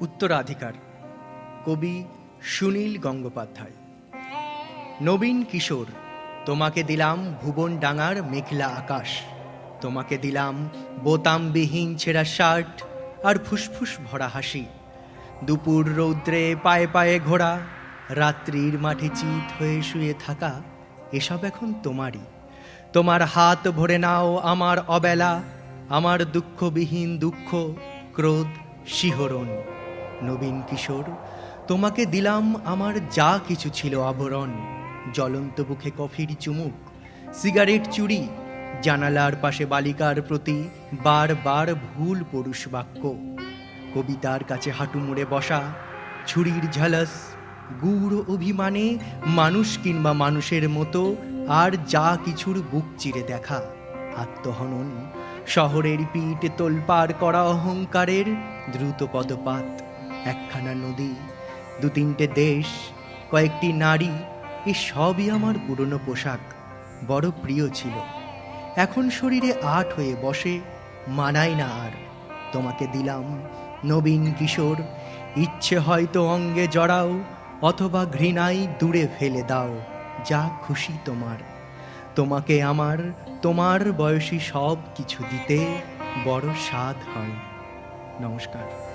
উত্তরাধিকার। কবি সুনীল গঙ্গোপাধ্যায়। নবীন কিশোর, তোমাকে দিলাম ভুবন ডাঙার মেঘলা আকাশ। তোমাকে দিলাম বোতামবিহীন ছেঁড়া শার্ট আর ফুসফুস ভরা হাসি। দুপুর রৌদ্রে পায়ে পায়ে ঘোরা, রাত্রির মাঠে চিত হয়ে শুয়ে থাকা, এসব এখন তোমারই। তোমার হাত ভরে নাও আমার অবেলা, আমার দুঃখবিহীন দুঃখ, ক্রোধ, শিহরণ। নবীন কিশোর, তোমাকে দিলাম আমার যা কিছু ছিল আবরণ, জ্বলন্ত বুকে কফির চুমুক, সিগারেট চুরি, জানালার পাশে বালিকার প্রতি বারবার ভুল পরুষ বাক্য, কবিতার কাছে হাঁটু মুড়ে বসা, ছুরির ঝালস, গুড় অভিমানে মানুষ কিংবা মানুষের মতো আর যা কিছুর বুক চিরে দেখা, আত্মহনন, শহরের পিঠ তোলপার করা অহংকারের দ্রুত পদপাত একখানা নদী দু তিনটে দেশ, কয়েকটি নারী, এ সবই আমার পুরনো পোশাক, বড় প্রিয় ছিল। এখন শরীরে আট হয়ে বসে মানায় না আর। তোমাকে দিলাম, নবীন কিশোর, ইচ্ছে হয়তো অঙ্গে জড়াও, অথবা ঘৃণাই দূরে ফেলে দাও, যা খুশি তোমার। তোমাকে আমার, তোমার বয়সী সব কিছু দিতে বড় স্বাদ হয়। নমস্কার।